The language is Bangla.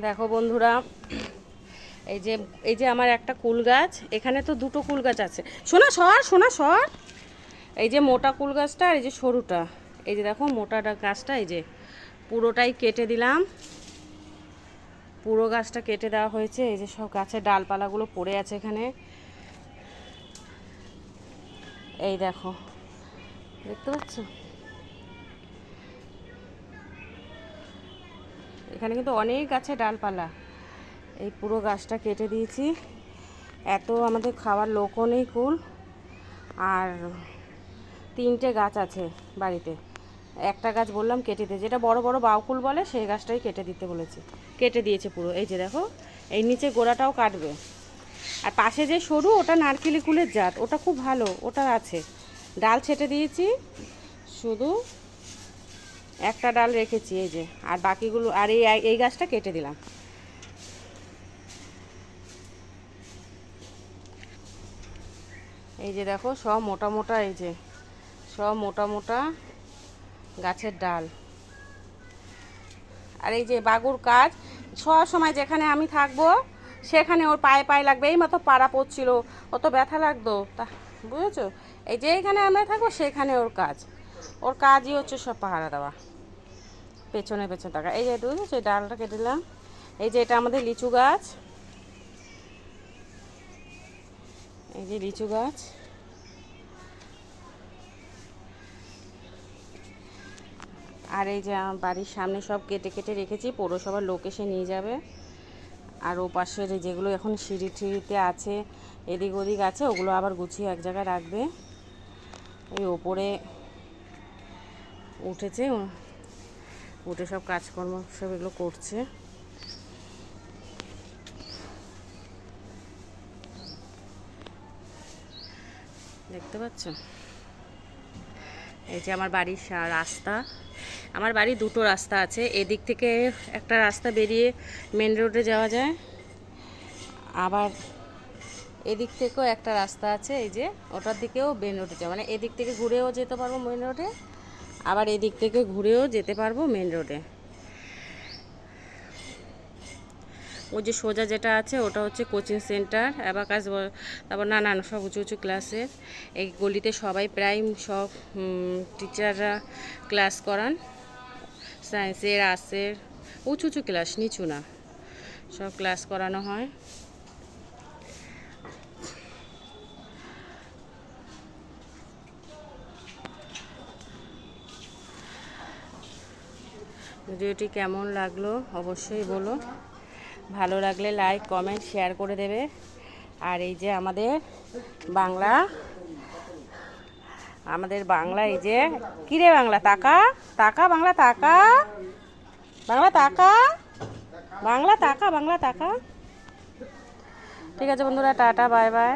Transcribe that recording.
দেখো বন্ধুরা, এই যে এই যে আমার একটা কুল গাছ, এখানে তো দুটো কুল গাছ আছে। শোনা সর শোনা সর। এই যে মোটা কুল গাছটা আর এই যে সরুটা। এই যে দেখো মোটা গাছটা, এই যে পুরোটাই কেটে দিলাম। পুরো গাছটা কেটে দেওয়া হয়েছে, এই যে সব গাছের ডালপালাগুলো পড়ে আছে এখানে। এই দেখো, দেখতে পাচ্ছ? এখানে কিন্তু অনেক গাছে ডালপালা। এই পুরো গাছটা কেটে দিয়েছি। এত আমাদের খাওয়ার লোকও নেই কুল। আর তিনটে গাছ আছে বাড়িতে। একটা গাছ বললাম কেটে দিয়ে, যেটা বড় বড় বাউকুল বলে, সেই গাছটাই কেটে দিতে বলেছি। কেটে দিয়েছে পুরো। এই যে দেখো, এই নিচে গোড়াটাও কাটবে। আর পাশে যে সরু, ওটা নারকেলি কুলের জাত। ওটা খুব ভালো, ওটা আছে। ডাল ছেটে দিয়েছি। শুধু একটা ডাল রেখেছি, এই যে। আর বাকিগুলো, আর এই এই গাছটা কেটে দিলাম। এই যে দেখো, সব মোটা মোটা, এই যে, সব মোটা মোটা গাছের ডাল। আর এই যে বাগুর কাজ, সব সময় যেখানে আমি থাকব, সেখানে ওর পায়ে পায়ে লাগবে। এই মতো পাড়া পড়ছিল, অত ব্যথা লাগতো। তা, বুঝেছ? এই যে এখানে আমরা থাকব, সেখানে ওর কাজ। ওর কাজই হচ্ছে সব পাহারা দেওয়া। পেছনে পেছনে থাকা এই যে বুঝেছ এই ডালটা কেটে দিলাম এই যে এটা আমাদের লিচু গাছ। এই যে লিচু গাছ। আর এই যে বাড়ির সামনে সব কেটে কেটে রেখেছি। পৌরসভার লোক এসে নিয়ে যাবে। আর ও পাশের যেগুলো এখন সিঁড়ি টিড়িতে আছে, এদিক ওদিক আছে, ওগুলো আবার গুছিয়ে এক জায়গায় রাখবে। এই ওপরে উঠেছে। উঠে সব কাজকর্ম সব এগুলো করছে। দেখতে পাচ্ছ? এই যে আমার বাড়ির রাস্তা। আমার বাড়ি দুটো রাস্তা আছে। এদিক থেকে একটা রাস্তা বেরিয়ে মেন রোডে যাওয়া যায়। আবার এদিক থেকেও একটা রাস্তা আছে, এই যে ওটার দিকেও মেন রোডে যাওয়া। মানে এদিক থেকে ঘুরেও যেতে পারব মেন রোডে আবার এদিক থেকে ঘুরেও যেতে পারব মেন রোডে ওই যে সোজা যেটা আছে ওটা হচ্ছে কোচিং সেন্টার অ্যাবাকাস তারপর না না না, সব উঁচু উঁচু ক্লাসের। এই গলিতে সবাই প্রায় সব টিচাররা ক্লাস করান। সায়েন্সের আর্টসের উঁচু উঁচু ক্লাস নিচু না। সব ক্লাস করানো হয়। ভিডিওটি কেমন লাগল অবশ্যই বলো ভালো লাগলে লাইক কমেন্ট শেয়ার করে দেবে। আর এই যে আমাদের বাংলা আমাদের বাংলা এই যে কিরে বাংলা তাকা তাকা বাংলা তাকা বাংলা তাকা বাংলা তাকা বাংলা তাকা ঠিক আছে বন্ধুরা, টাটা বাই বাই